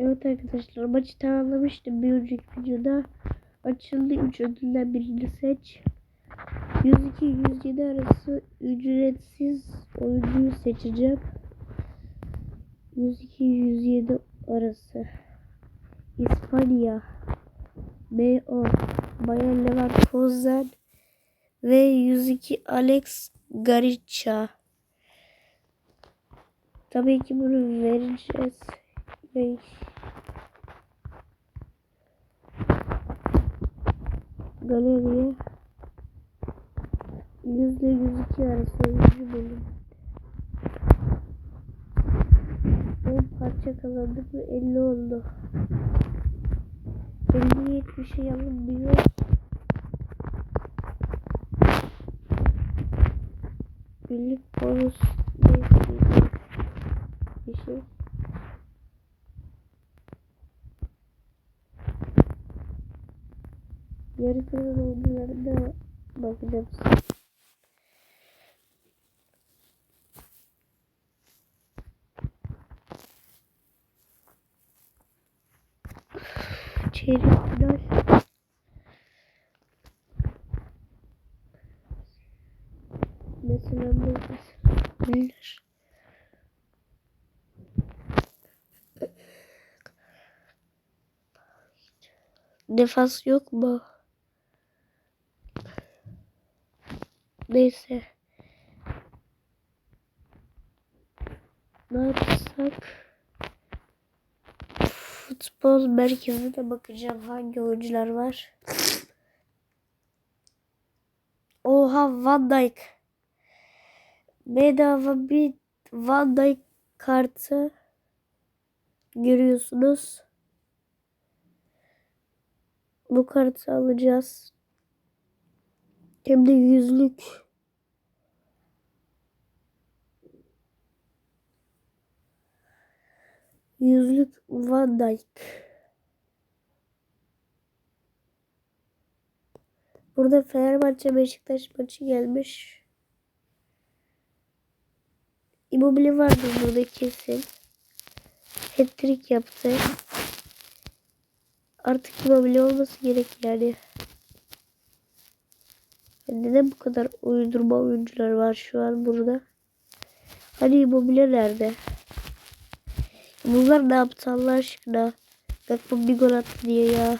Evet arkadaşlar maçı tamamlamıştım bir önceki videoda. Açıldı 3 ödülden birini seç. 102-107 arası ücretsiz oyuncuyu seçeceğim. 102-107 arası. İspanya. M.O. Bayer Leverkusen ve 102 Alex Garica. Tabii ki bunu vereceğiz. Ve galeriye yüzde yüz iki arası oyuncu bölüm. 10 parça kazandık ve 50 oldu. 50 70'e alınmıyor. Birlik bonus bir şey. Yarı final oyuncularına bakacağım. Çeyrek final. Mesela bu Müller. Defans yok mu? Neyse. Ne yapsak? Futbol merkezine bakacağım hangi oyuncular var. Oha Van Dijk. Bedava bir Van Dijk kartı görüyorsunuz. Bu kartı alacağız. Hem de yüzlük. Yüzlük Van Dijk. Burada Fenerbahçe Beşiktaş maçı gelmiş. Immobile vardı burada kesin. Hat-trick yaptı. Artık Immobile olması gerek yani. Neden bu kadar uydurma oyuncular var şu an burada? Hani Immobile nerede? Bunlar ne yaptı Allah aşkına? Bak bu bir gol attı diye ya.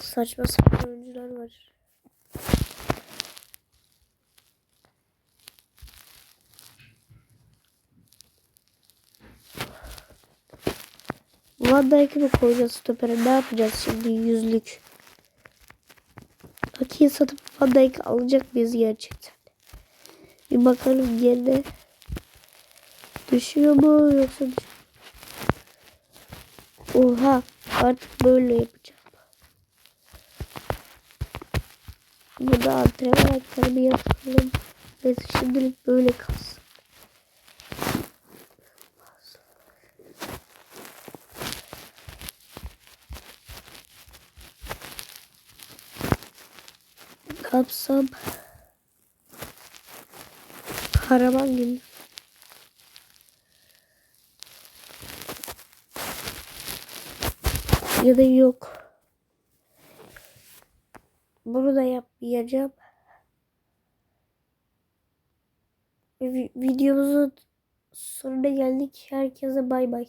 Saçma sapan oyuncular var. Van Dijk'ı mı koyacağız stopere? Ne yapacağız şimdi yüzlük? Hakiyi satıp Van Dijk'ı alacak mıyız gerçekten? Bir bakalım yerine. Düşüyor mu yoksa düşüyor. Oha artık böyle yapacağım. Burada antrenman ayaklarımı yapalım. Neyse şimdilik böyle kalsın. Ne yapsam? Kahraman gibi. Ya da yok. Bunu da yapmayacağım. Vi- Videomuzun sonuna geldik. Herkese bay bay.